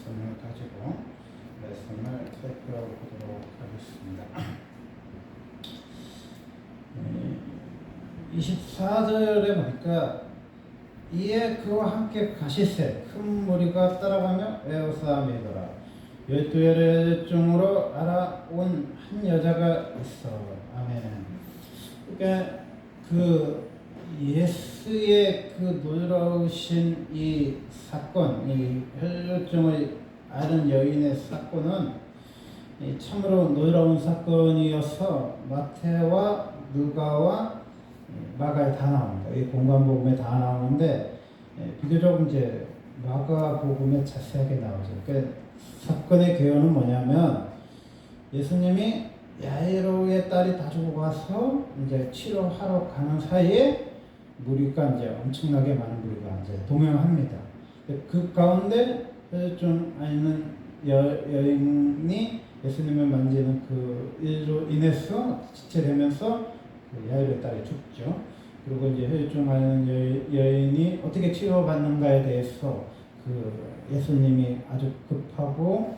말씀을 가지고 말씀을 살펴보도록 하겠습니다. 24절에 보니까 이에 그와 함께 가시세 큰 무리가 따라가며 에어싸움이더라. 열두 열의 중으로 알아온 한 여자가 있어. 아멘. 그러니까 그 예수의 그 놀라우신 이 사건 이 혈증을 아는 여인의 사건은 이 참으로 놀라운 사건이어서 마태와 누가와 마가에 다 나옵니다. 이 공간복음에 다 나오는데 예, 비교적 이제 마가복음에 자세하게 나오죠. 그러니까 사건의 개요는 뭐냐면 예수님이 야이로의 딸이 다 죽어가서 이제 치료하러 가는 사이에 무리가 이제 엄청나게 많은 무리가 이제 동행합니다. 그 가운데 좀 아니는 여, 여인이 예수님을 만지는 그 일로 인해서 지체되면서 그 야이로의 딸이 죽죠. 그리고 이제 혈중하는 여인이 어떻게 치료받는가에 대해서 그 예수님이 아주 급하고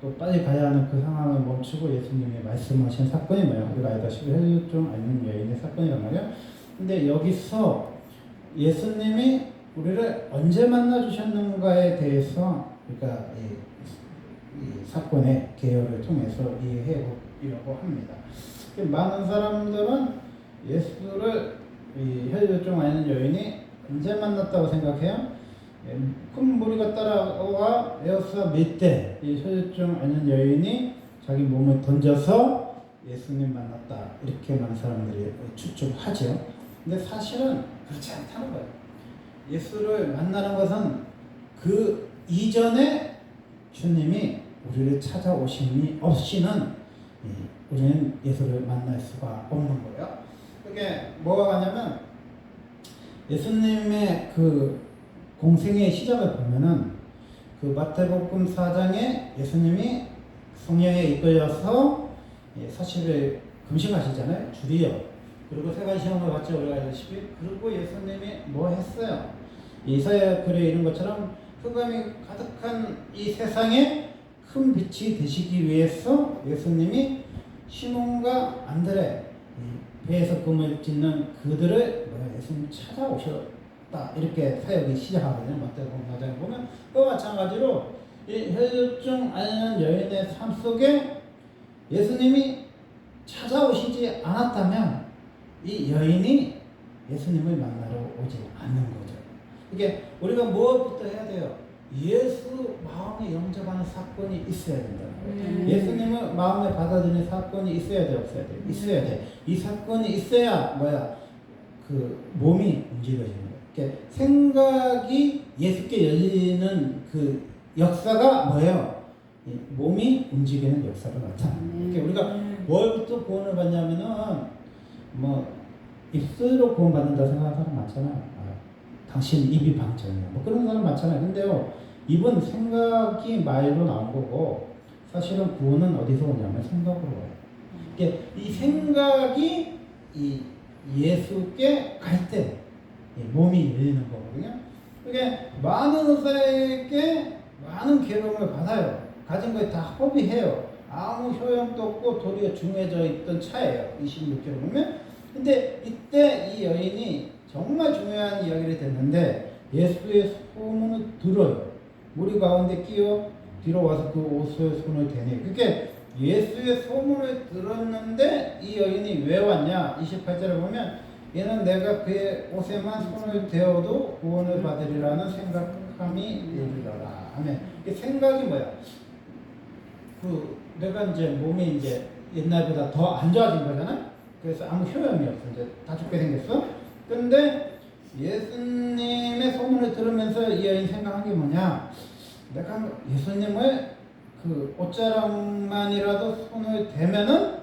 또 빨리 가야 하는 그 상황을 멈추고 예수님이 말씀하신 사건이 뭐야? 우리가 알다시피 혈중 아는 여인의 사건이란 말이야. 근데 여기서 예수님이 우리를 언제 만나 주셨는가에 대해서 그러니까 이, 이 사건의 개요를 통해서 이해해 보려고 합니다. 많은 사람들은 예수를 혈혈증 아는 여인이 언제 만났다고 생각해요? 예, 큰 무리가 따라와 에어스와 밑에 이 혈혈증 아는 여인이 자기 몸을 던져서 예수님 만났다 이렇게 많은 사람들이 추측하죠. 근데 사실은 그렇지 않다는 거예요. 예수를 만나는 것은 그 이전에 주님이 우리를 찾아오심이 없이는 우리는 예수를 만날 수가 없는 거예요. 그게 뭐가 가냐면 예수님의 그 공생의 시작을 보면은 그 마태복음 4장에 예수님이 성령에 이끌려서 40일 금식하시잖아요. 줄이요. 그리고 세 가지 시험을 우리가 알다시피 그리고 예수님이 뭐 했어요? 이사야 글에 이런 것처럼 흑암이 가득한 이 세상에 큰 빛이 되시기 위해서 예수님이 시몬과 안드레 배에서 꿈을 짓는 그들을 예수님 찾아오셨다 이렇게 사역이 시작하거든요. 마태복음 4장에 보면 그와 마찬가지로 이 혈증 앓는 여인의 삶 속에 예수님이 찾아오시지 않았다면 이 여인이 예수님을 만나러 오지 않는 거죠. 이게 우리가 무엇부터 해야 돼요? 예수 마음에 영접하는 사건이 있어야 된다. 음. 예수님을 마음에 받아들이는 사건이 있어야 돼, 없어야 돼? 있어야 돼. 이 사건이 있어야 뭐야? 그 몸이 움직여지는 거야. 그러니까 생각이 예수께 열리는 그 역사가 뭐예요? 몸이 움직이는 역사가 나타나는 그러니까 우리가 뭘부터 구원을 받냐면은 뭐 입술로 구원받는다 생각하는 사람 많잖아. 아, 당신 입이 방전이야. 뭐 그런 사람 많잖아요. 근데요, 입은 생각이 말로 나온 거고, 사실은 구원은 어디서 오냐면 생각으로 와요. 그러니까 이 생각이 이 예수께 갈 때 몸이 열리는 거거든요. 그게 많은 의사에게 많은 괴로움을 받아요. 가진 거에 다 허비해요. 아무 효용도 없고 도리어 중해져 있던 차예요. 26절을 보면. 근데 이때 이 여인이 정말 중요한 이야기를 듣는데 예수의 소문을 들어요. 무리 가운데 끼어 뒤로 와서 그 옷에 손을 대니. 그게 예수의 소문을 들었는데 이 여인이 왜 왔냐? 28절에 보면 얘는 내가 그의 옷에만 손을 대어도 구원을 받으리라는 생각함이 이르더라. 아멘. 이 생각이 뭐야? 그 내가 이제 몸이 이제 옛날보다 더 안 좋아진 거잖아. 그래서 아무 효용이 없어. 이제 다 죽게 생겼어. 근데 예수님의 소문을 들으면서 이 여인 생각한 게 뭐냐? 내가 예수님을 그 옷자락만이라도 손을 대면은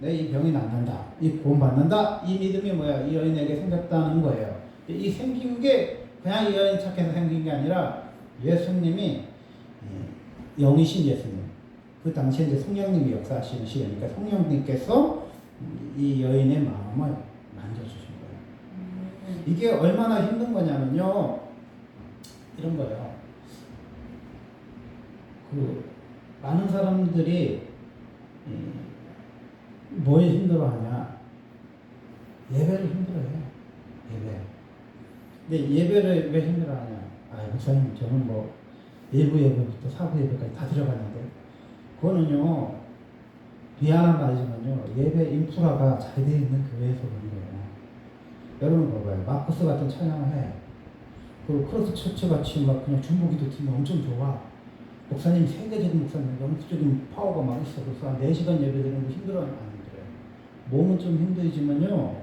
내 이 병이 낫는다. 이 구원 받는다. 이 믿음이 뭐야? 이 여인에게 생겼다는 거예요. 이 생긴 게 그냥 이 여인 착해서 생긴 게 아니라 예수님이 영이신 예수님. 그 당시에 이제 성령님이 역사하시는 시간이니까 성령님께서 이 여인의 마음을 만져주신 거예요. 음. 이게 얼마나 힘든 거냐면요. 이런 거예요. 그 많은 사람들이 이, 뭐에 힘들어하냐? 예배를 힘들어해. 예배. 근데 예배를 왜 힘들어하냐? 아, 목사님 저는 뭐 일부 예배부터 사부 예배까지 다 들어갔는데 그거는요 미안한 말이지만요 예배 인프라가 잘 되어 있는 교회에서 그런 거예요. 여러분 봐봐요. 마커스 같은 찬양을 해. 그 크로스 처치 같이 막 그냥 중보기도 팀이 엄청 좋아. 목사님 세계적인 목사님 영적인 파워가 막 있어. 그래서 한 4시간 예배 드리는 거 힘들어 안 힘들어요. 몸은 좀 힘들지만요.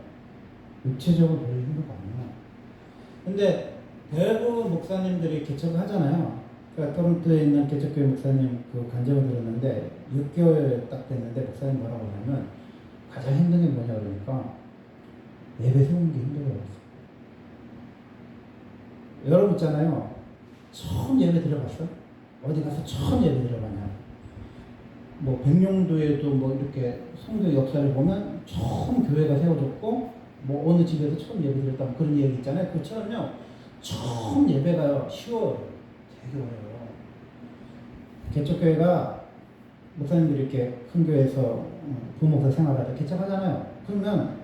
육체적으로 별로 힘든 거 아니에요. 근데 대부분 목사님들이 개척을 하잖아요. 그러니까 토론토에 있는 개척교회 목사님 그 간증을 들었는데 6개월 딱 됐는데 목사님 뭐라고 하냐면 가장 힘든 게 뭐냐 그러니까 예배 세우는 게 힘들어요. 여러분 있잖아요. 처음 예배 들어갔어? 어디 가서 처음 예배 들어가냐? 뭐 백령도에도 뭐 이렇게 성교 역사를 보면 처음 교회가 세워졌고 뭐 어느 집에서 처음 예배 드렸다 뭐 그런 얘기 있잖아요. 그처럼요. 처음 예배가 쉬워요. 되게 어려워요. 개척교회가 목사님들이 이렇게 큰 교회에서 어, 부목사 생활하다 개척하잖아요. 그러면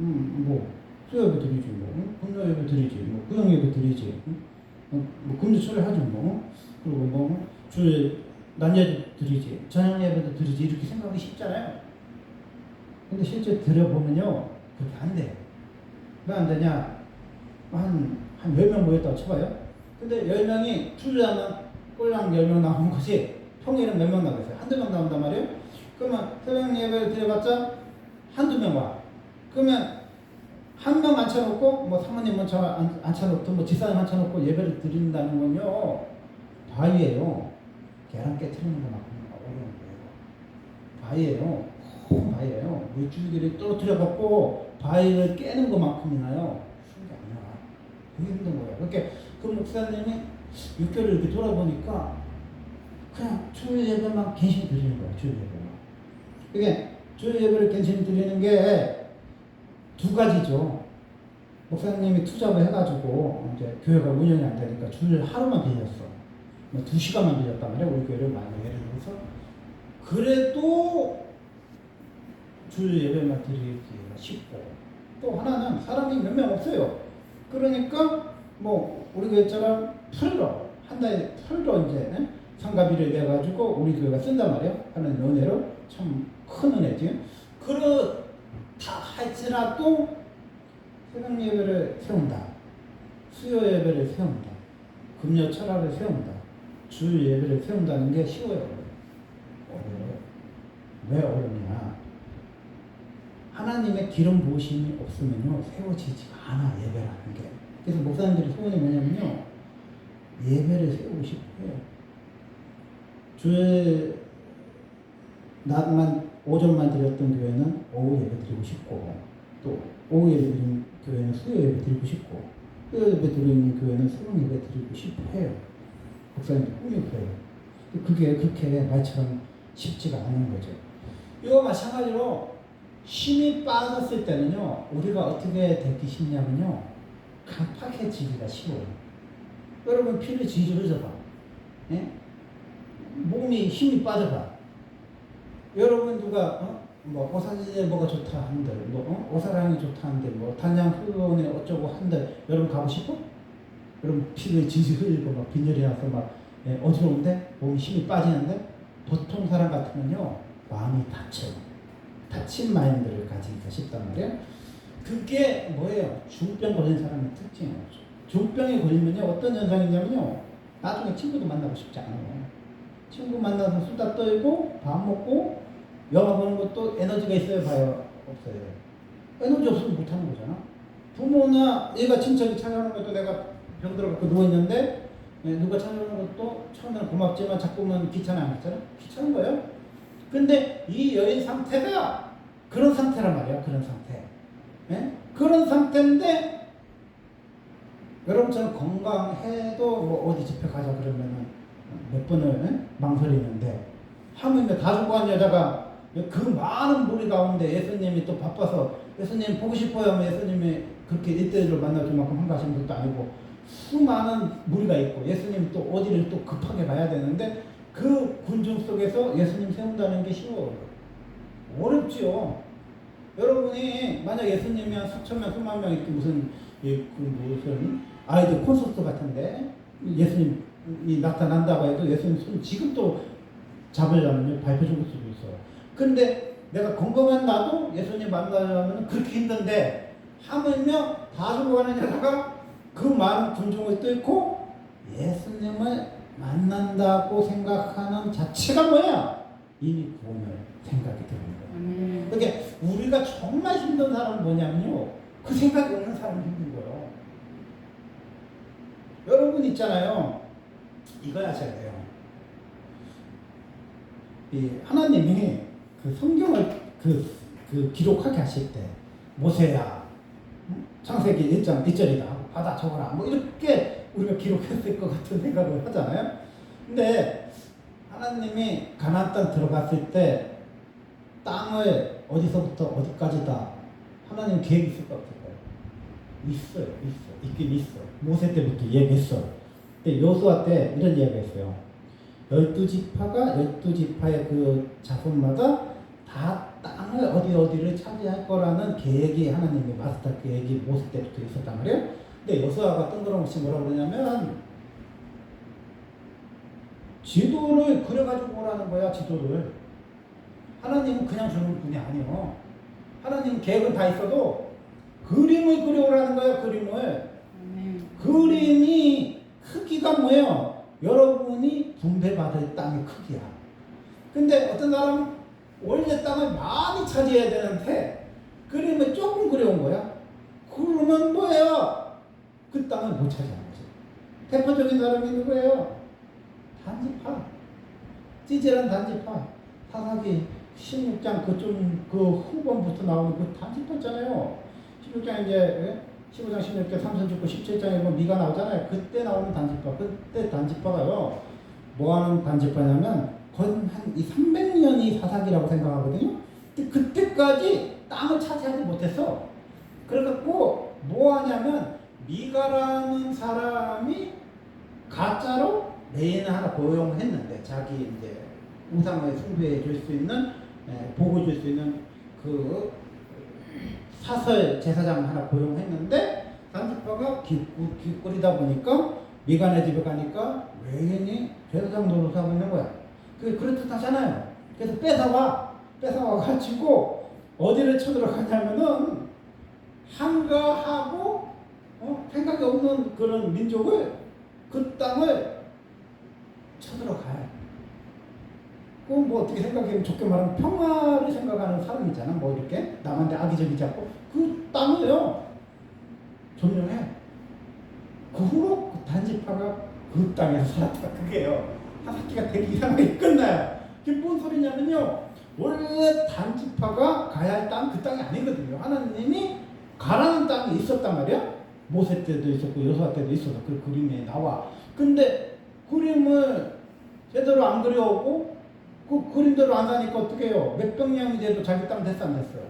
음 뭐 수요예배 드리지 뭐 응? 금요 예배 드리지 뭐 구영예배 드리지 응? 어, 뭐 금주 철회 하죠 뭐 그리고 뭐 주일 낮예배 드리지 저녁 예배도 드리지 이렇게 생각하기 쉽잖아요. 근데 실제 들어보면요 그렇게 안 돼요. 왜 안 되냐? 한, 한 10명 모였다고 쳐봐요. 근데 10명이 투자하면 꼴랑 10명 나오는 것이 평일은 몇 명 나겠어요? 한두 명 나온단 말이에요? 그러면 새벽 예배를 드려봤자 한두 명 와. 그러면 한 명 앉혀놓고 뭐 사모님 먼저 앉- 앉혀놓고 뭐 집사님 앉혀놓고 예배를 드린다는 건요 바위예요. 계란 깨트리는 것만큼 어려운 거예요. 바위예요. 큰 바위예요. 물줄기를 떨어뜨려갖고 바위를 깨는 것만큼이나요 쉬운 게 아니야. 그게 힘든 거예요. 그렇게 그 목사님이 6개월을 이렇게 돌아보니까 그냥 주일 예배만 갱신 드리는 거야. 주일 예배만. 이게 주일 예배를 갱신 드리는 게 두 가지죠. 목사님이 투잡을 해가지고 이제 교회가 운영이 안 되니까 주일 하루만 빌렸어. 뭐두 시간만 빌렸단 말이야. 우리 교회를 많이 예를 들어서. 그래도 주일 예배만 드리기가 쉽고 또 하나는 사람이 몇 명 없어요. 그러니까 뭐 우리 교회처럼 풀로 한 달에 풀로 이제 네? 상가비를 내가지고 우리 교회가 쓴단 말이에요. 하는 은혜로 참 큰 은혜지. 그렇다 할지라도 새벽 예배를 세운다. 수요 예배를 세운다. 금요 철학을 세운다. 주일 예배를 세운다는 게 쉬워요. 왜 어렵냐? 하나님의 기름 부으심이 없으면요 세워지지가 않아 예배라는 게. 그래서 목사님들이 소원이 뭐냐면요 예배를 세우고 싶어요. 주일 낮만 오전만 드렸던 교회는 오후 예배 드리고 싶고 또 오후 예배 드리는 교회는 수요 예배 드리고 싶고 수요 예배 드리는 교회는 새벽 예배 드리고 싶어 해요. 목사님들 꿈이 그래요. 그게 그렇게 말처럼 쉽지가 않은 거죠. 이거 마찬가지로 힘이 빠졌을 때는요, 우리가 어떻게 되기 쉽냐면요, 강팍해지기가 쉬워요. 여러분, 피를 질질 흘려봐. 예? 몸이 힘이 빠져봐. 여러분, 누가, 어? 뭐, 오사지에 뭐가 좋다 한들, 뭐, 어? 오사랑이 좋다 한들, 뭐, 단양 후원에 어쩌고 한들, 여러분 가고 싶어? 여러분, 피를 질질 흘리고, 막, 빈혈이 나서 막, 예, 어지러운데? 몸이 힘이 빠지는데? 보통 사람 같으면요, 마음이 다쳐요. 다친 마인드를 가지기가 쉽단 말이에요. 그게 뭐예요? 중병 걸린 사람의 특징이에요. 중병에 걸리면요 어떤 현상이냐면요 나중에 친구도 만나고 싶지 않아요. 친구 만나서 수다 떨고 밥 먹고 영화 보는 것도 에너지가 있어요, 봐요, 없어요. 에너지 없으면 못 하는 거잖아. 부모나 얘가 친척이 찾아오는 것도 내가 병 들어갖고 누워 있는데 예, 누가 찾아오는 것도 처음에는 고맙지만 자꾸만 귀찮아 안 귀찮아? 귀찮은 거예요. 근데 이 여인 상태가 그런 상태란 말이야. 그런 상태. 예? 그런 상태인데 여러분 처럼 건강해도 뭐 어디 집회 가자 그러면은 몇 번을 예? 망설이는데 하물며 다 죽고 한 여자가 그 많은 무리 가운데 예수님이 또 바빠서 예수님 보고 싶어요 하면 예수님이 그렇게 일대일로 만날 만큼 한가하신 분도 아니고 수많은 무리가 있고 예수님 또 어디를 또 급하게 가야 되는데 그 군중 속에서 예수님 세운다는 게 쉬워. 어렵지요. 여러분이 만약 예수님이 한 수천 명, 수만 명 이렇게 무슨 예, 그 무슨 아이들 콘서트 같은데 예수님이 나타난다고 해도 예수님 손 지금도 잡으려면 발표 줄 수도 있어요. 근데 내가 건강한 나도 예수님 만나려면 그렇게 힘든데 하물며 다수로 가는 여자가 그 많은 군중을 뚫고 예수님을 만난다고 생각하는 자체가 뭐야? 이미 구원을 생각이 드는 거야. 아멘. 그러니까 우리가 정말 힘든 사람은 뭐냐면요. 그 생각이 없는 사람이 힘든 거예요. 여러분 있잖아요. 이거 아셔야 돼요. 이 하나님이 그 성경을 그, 그 기록하게 하실 때 모세야 응? 창세기 1장 1절이다 받아 적어라 뭐 이렇게 우리가 기록했을 것 같은 생각을 하잖아요. 근데 하나님이 가나안 땅 들어갔을 때 땅을 어디서부터 어디까지다 하나님 계획이 있을까 없을까요? 있어요, 있어, 있긴 있어. 모세 때부터 얘기했어. 근데 여수아 때 이런 이야기가 있어요. 열두 지파가 열두 지파의 그 자손마다 다 땅을 어디 어디를 차지할 거라는 계획이 하나님의 마스터 계획이 모세 때부터 있었단 말이에요. 근데 여수아가 뜬금없이 뭐라 그러냐면 지도를 그려가지고 오라는 거야, 지도를. 하나님은 그냥 주는 분이 아니요. 하나님 계획은 다 있어도 그림을 그려오라는 거야, 그림을. 그림이 크기가 뭐예요? 여러분이 분배받을 땅의 크기야. 근데 어떤 사람은 원래 땅을 많이 차지해야 되는데 그림을 조금 그려온 거야. 그러면 뭐예요? 그 땅을 못 차지하는 거지. 대표적인 사람이 누구예요? 단지파. 찌질한 단지파. 사사기 16장 그좀 그 후반부터 나오는 그 단지파 있잖아요. 16장 이제 예? 15장 16장 3선 죽고 17장에 보면 미가 나오잖아요. 그때 나오는 단지파. 그때 단지파가요. 뭐 하는 단지파냐면 한이 300년이 사사기라고 생각하거든요. 그때까지 땅을 차지하지 못했어. 그래갖고 뭐 하냐면 미가라는 사람이 가짜로 레인을 하나 고용했는데 자기 이제 우상을 숭배해 줄 수 있는 에, 복을 줄수 있는 그 사설 제사장 하나 고용했는데 산지파가 기꾸리다 보니까 미간의 집에 가니까 외인이 제사장 노릇하고 있는 거야. 그 그렇듯 하잖아요. 그래서 뺏어와 뺏어와 가지고 어디를 쳐들어가냐면은 한가하고 어? 생각이 없는 그런 민족을 그 땅을 쳐들어가요. 그뭐 어떻게 생각하면 좋게 말하면 평화를 생각하는 사람이잖아. 뭐 이렇게 남한테 악의적이지 않고 그 땅을요 점령해. 그 후로 그 단지파가 그 땅에서 살았다. 그게요. 하사키가 되게 이상하게 끝나요. 그게 뭔 소리냐면요. 원래 단지파가 가야 할 땅 그 땅이 아니거든요. 하나님이 가라는 땅이 있었단 말이야. 모세 때도 있었고 여호와 때도 있어서 그 그림에 나와. 근데 그림을 제대로 안 그려오고 그 그림대로 안 가니까 어떻게 해요? 몇백 년이 돼도 자기 땅 됐어 안 됐어요?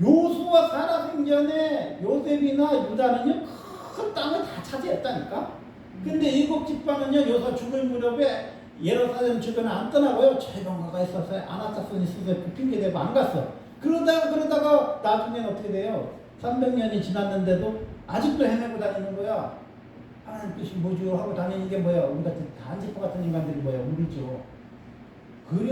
요수와 살아생전에 요셉이나 유다는요 큰 땅을 다 차지했다니까. 근데 일곱 집파는요 요사 죽을 무렵에 예루살렘 주변에 안 떠나고요 최병가가 있었어요 아나타손이 있어서 그 핑계 대고 안 갔어. 그러다가 그러다가 나중에는 어떻게 돼요? 300년이 지났는데도 아직도 헤매고 다니는 거야. 하나님 뜻이 뭐죠? 하고 다니는 게 뭐야? 우리 같은 단지파 같은 인간들이 뭐야? 우리죠.